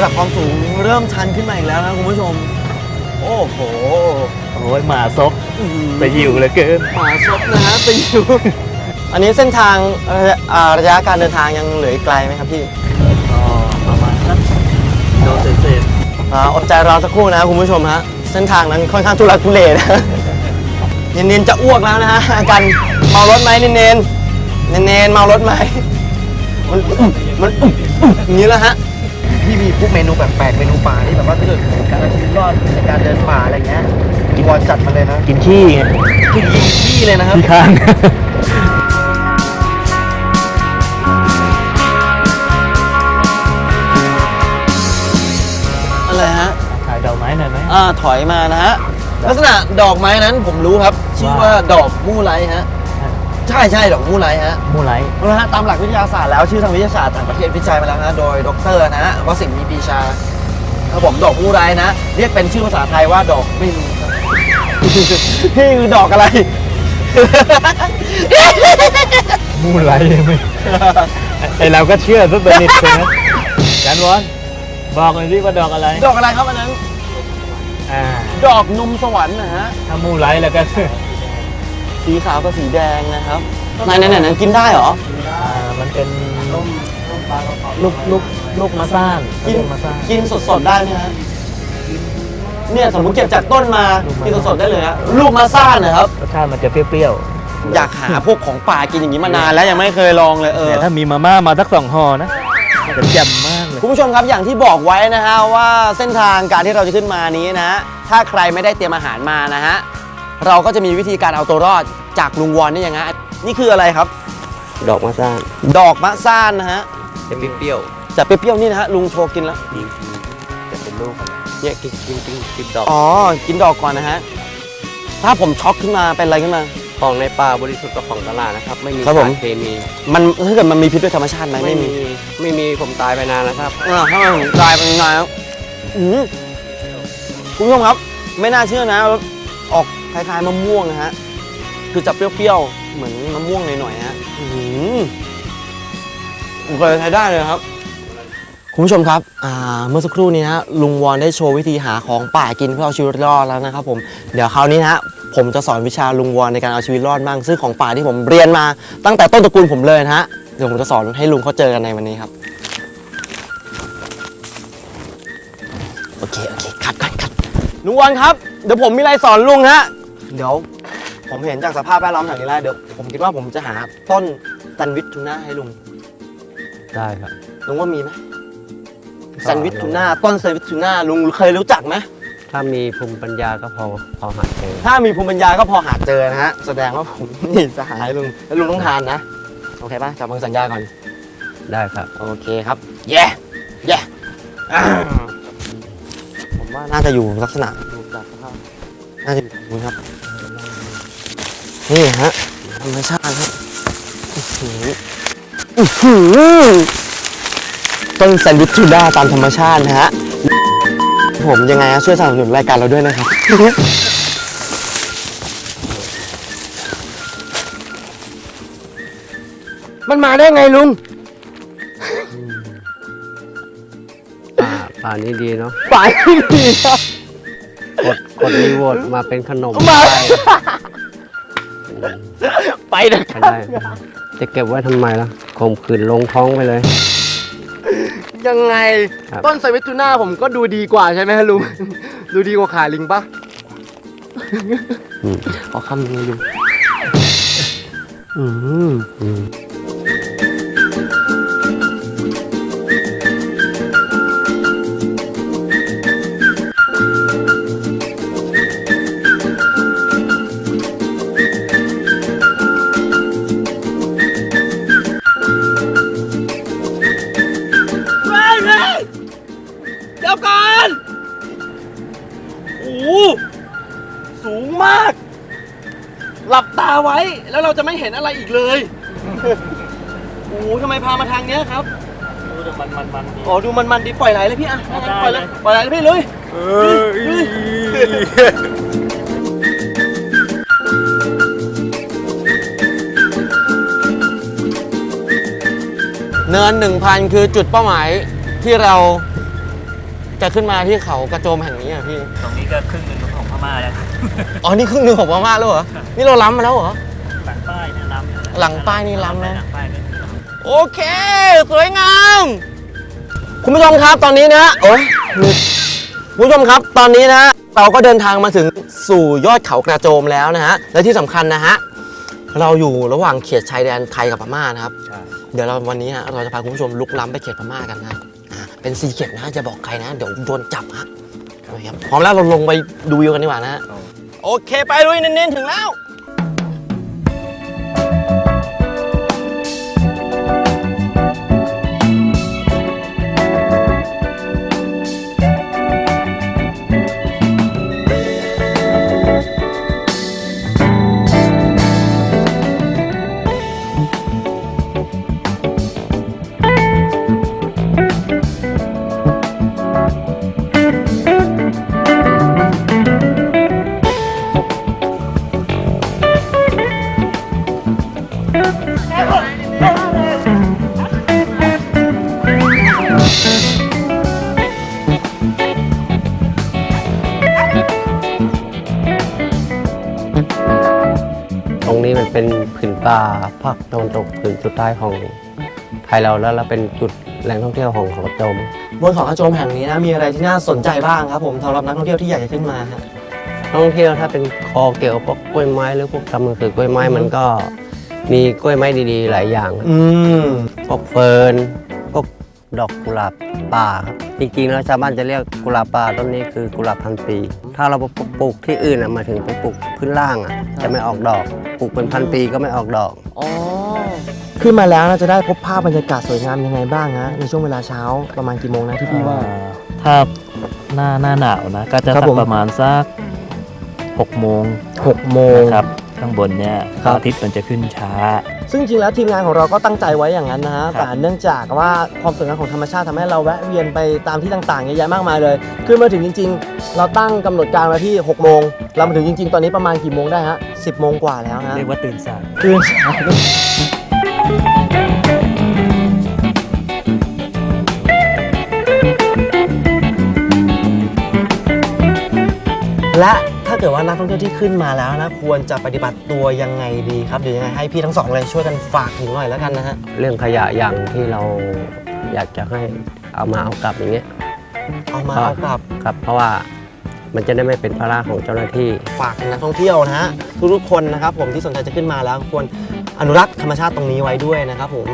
ระดับความสูงเริ่มชันขึ้นมาอีกแล้วนะคุณผู้ชม โอ้โหโอ้ยหมาซกอื้อหือ ไปหิวเหลือเกินป่าซบนะฮะไปอยู่อันนี้เส้นทางระยะอ่าระยะการเดินทางยังเหลืออีกไกลไหมครับพี่ก็ประมาณสักโลเศษอ่าอดใจรอสักครู่นะครับคุณผู้ชมฮะ เส้นทางนั้นค่อนข้างทุรักทุเลนะ เนนๆจะอ้วกแล้วนะฮะอาการเมารถไหมเนนๆเนนๆเมารถไหมมันอึ้มมันอึ้มอึ้มอย่างนี้แล้วฮะ ที่มีพวกเมนูแปลกๆเมนูป่าที่แบบว่าถ้าเกิดการเอาชีวิตรอดในการเดินป่าอะไรเงี้ยกินวอนจัดมาเลยนะๆกินขี้ไงคือยิงที่เลยนะครับ ขี้ข้าง อะไรฮะ ถ่ายดอกไม้หน่อยไหม อ่าถอยมานะฮะ ลักษณะดอกไม้นั้นผมรู้ครับ ชื่อว่าดอกมู่ไลฮะ ใช่ใช่ดอกมู่ไลฮะมูไลท์นะฮะตามหลักวิทยาศาสตร์แล้วชื่อทางวิทยาศาสตร์ต่างประเทศวิจัยมาแล้วนะโดยดรนะฮะวสินทร์มีปีชาครับผมดอกมู่ไลนะ เรียกเป็นชื่อภาษาไทยว่าดอกไม่มีครับพี่คือดอกอะไร มูไลท์ไหมไอเราก็เชื่อซะสนิทเลยนะจันวอนบอกเลยสิว่าดอกอะไรดอกอะไรครับอันนั้น อ่าดอกนมสวรรค์นะฮะถ้ามูไลท์แล้วก็ สีขาวกับสีแดงนะครับไหนไหนไหนไหนกินได้เหรอ อ่ามันเป็นลูกลูกลูกมะซ่านกินลูกมะซ่านกินสดๆได้ไหมฮะเนี่ยสมมติเก็บจากต้นมาลูกมะกินสดๆได้เลยฮะลูกมาซ่านนะครับ รสชาติมันจะเปรี้ยวอยากหาพวกของป่ากินอย่างนี้มานานแล้วยังไม่เคยลองเลยเอๆอ แต่ถ้ามีมาม่ามาสักสองห่อนะจะแจ่มมากเลย คุณผู้ชมครับอย่างที่บอกไว้นะฮะว่าเส้นทางการที่เราจะขึ้นมานี้นะฮะถ้าใครไม่ได้เตรียมอาหารมานะฮะ เราก็จะมีวิธีการเอาตัวรอดจากลุงวอนนี่ยังไงนี่คืออะไรครับ ดอกมะซ่านดอกมะซ่านนะฮะจะเปรี้ยวจะเปรี้ยวๆนี่นะฮะลุงโชว์กินแล้วๆจะเป็นลูกเนี่ยกินกินกินกินดอกอ๋อกินดอกก่อนนะฮะถ้าผมช็อกขึ้นมาเป็นอะไรขึ้นมาของในป่าบริสุทธิ์กับของตลาดนะครับ ไม่มีครับผมสารเคมี มันถ้าเกิดมันมีพิษด้วยธรรมชาติไหมไม่มีไม่มีผมตายไปนานแล้วครับอ่าถ้ามันผมกลายเป็นไงครับอืมคุณผู้ชมครับ ไม่น่าเชื่อนะ ออกคล้ายๆมะม่วงนะฮะ คือจะเปรี้ยวๆ เหมือนมะม่วงหน่อยๆฮะอืมเคยใช้ได้เลยครับ คุณผู้ชมครับอ่าเมื่อสักครู่นี้นะลุงวอนได้โชว์วิธีหาของป่ากินเพื่อเอาชีวิตรอดแล้วนะครับผม เดี๋ยวคราวนี้นะฮะผมจะสอนวิชาลุงวอนในการเอาชีวิตรอดบ้างซึ่งของป่าที่ผมเรียนมา ตั้งแต่ต้นตระกูลผมเลยนะฮะ เดี๋ยวผมจะสอนให้ลุงเขาเจอกันในวันนี้ครับ โอเค โอเค คัดคัดคัดลุงวอนครับ เดี๋ยวผมมีอะไรสอนลุงฮะ เดี๋ยวผมเห็นจากสภาพแวดล้อมแถวนี้แล้วเดี๋ยวผมคิดว่าผมจะหาต้นแซนด์วิชทูน่าให้ลุงได้ครับ ลุงว่ามีไหมแซนด์วิชทูน่าต้นแซนด์วิชทูน่าลุงเคยรู้จักไหมถ้ามีภูมิปัญญาก็พอพอหาเจอถ้ามีภูมิปัญญาก็พอหาเจอนะฮะแสดงว่าผม นี่สหายลุงแล้วลุงต้องทานนะโอเคป่ะจับมือสัญญาก่อนได้ครับ โอเคครับเย่เย่อ่าผมว่าน่าจะอยู่ลักษณะ ดูจากสภาพน่าจะอยู่ตรงนี้ครับ นี่ฮะธรรมชาติครับอื้อหืออื้อหือต้นแซนด์วิชทูน่าตามธรรมชาตินะฮะ ผมยังไงฮะช่วยสนับสนุนรายการเราด้วยนะครับ มันมาได้ไงลุงป่าป่านี้ดีเนาะไปไม่ดีครับก ดกดรีโวทมาเป็นขนมมาได้ไปนะคใช้รับได้จะเก็บไว้ทำไมล่ะข่มขืนลงท้องไปเลย ยังไง ครับ ต้นไซวิทูน่าผมก็ดูดีกว่าใช่ไหมฮะลุง ดูดีกว่าขาลิงปะอืมขอคำหนึงเลยลุงอืม หลับตาไว้แล้วเราจะไม่เห็นอะไรอีกเลย โอ้โหทำไมพามาทางเนี้ยครับ ดูมันมันมันดี อ๋อ ดูมันมันๆดีปล่อยไหลเลยพี่อะงั้นปล่อยเลย ปล่อยไหลเลยพี่เลยเนินหนึ่งพันคือจุดเป้าหมายที่เราจะขึ้นมาที่เขากระโจมแห่งนี้อะพี่ ตรงนี้ก็ครึ่งหนึ่งของพ ม่าแล้วอ๋อ นี่ครึ่งหนึ่งของพม่าแล้วเหรอ นี่เราล้ำมาแล้วเหรอ หลังป้ายเนี่ยล้ำหลังป้ายนี่ล้ำนะ หลังป้ายนี่ล้ำโอเค สวยงาม คุณผู้ชมครับตอนนี้นะโอ้ยมืดคุณผู้ชมครับตอนนี้นะ เราก็เดินทางมาถึงสู่ยอดเขากระโจมแล้วนะฮะ และที่สำคัญนะฮะ เราอยู่ระหว่างเขตชายแดนไทยกับพม่านะครับ ใช่เดี๋ยวเราวันนี้นะเราจะพาคุณผู้ชมลุกล้ำไปเขตพม่ากันนะอ่าเป็นซีเขตนะจะบอกใครนะ เดี๋ยวโดนจับฮะโอเคครับพร้อมแล้วเราลงไปดูวิวกันดีกว่านะฮะโอเคไปลุยเน้นๆถึงแล้ว ตรงนี้มันเป็นผืนป่าภาคตะวันตกผืนสุดท้ายของไทยเราแล้วเราเป็นจุดแหล่งท่องเที่ยวของเขากระโจม บนเขากระโจมแห่งนี้นะมีอะไรที่น่าสนใจบ้างครับผมสำหรับนักท่องเที่ยวที่อยากจะขึ้นมาฮะ ท่องเที่ยวถ้าเป็นคอเกี่ยวพวกกล้วยไม้หรือพวกทำหนังสือกล้วยไม้มันก็ มีกล้วยไม้ดีๆ หลายอย่างอืม พวกเฟิร์นพวกดอกกุหลาบป่าครับจริงๆแล้วชาวบ้านจะเรียกกุหลาบป่าต้นนี้คือกุหลาบพันปี ถ้าเราไปปลูกที่อื่นอะหมายถึงไปปลูกพื้นล่างอะจะไม่ออกดอกปลูกเป็นพันปีก็ไม่ออกดอก อ๋อ ขึ้นมาแล้วนะจะได้พบภาพบรรยากาศสวยงามยังไงบ้างฮะในช่วงเวลาเช้าประมาณกี่โมงนะที่พี่ว่า ถ้าหน้าหน้าหนาวนะ ก็จะครับสักผม ประมาณสักหกโมง6โมงนะครับ ข้างบนเนี่ยครัพบระอาทิตย์มันจะขึ้นช้า ซึ่งจริงแล้วทีมงานของเราก็ตั้งใจไว้อย่างนั้นนะฮะครับแต่เนื่องจากว่าความสวยงามของธรรมชาติทำให้เราแวะเวียนไปตามที่ต่างๆเยอะแยะมากมายเลยขึ้นมาถึงจริง ๆ เราตั้งกำหนดการไว้ที่6โมงเรามาถึงจริง ๆ ตอนนี้ประมาณกี่โมงได้ฮะ10โมงกว่าแล้วนะเรียกว่าตื่นสายตื่นเช้าและถ้า เกิดว่านักท่องเที่ยวที่ขึ้นมาแล้วนะควรจะปฏิบัติตัวยังไงดีครับเดี๋ยวยังไงให้พี่ทั้งสองเลยช่วยกันฝากถึงหน่อยแล้วกันนะฮะเรื่องขยะอย่างที่เราอยากจะให้เอามาเอากลับอย่างเงี้ยเอามาครับเอากลับครับ เพราะว่ามันจะได้ไม่เป็นภาระของเจ้าหน้าที่ ฝากนักท่องเที่ยวนะฮะทุกๆคนนะครับผมที่สนใจจะขึ้นมาแล้วควรอนุรักษ์ธรรมชาติตรงนี้ไว้ด้วยนะครับผม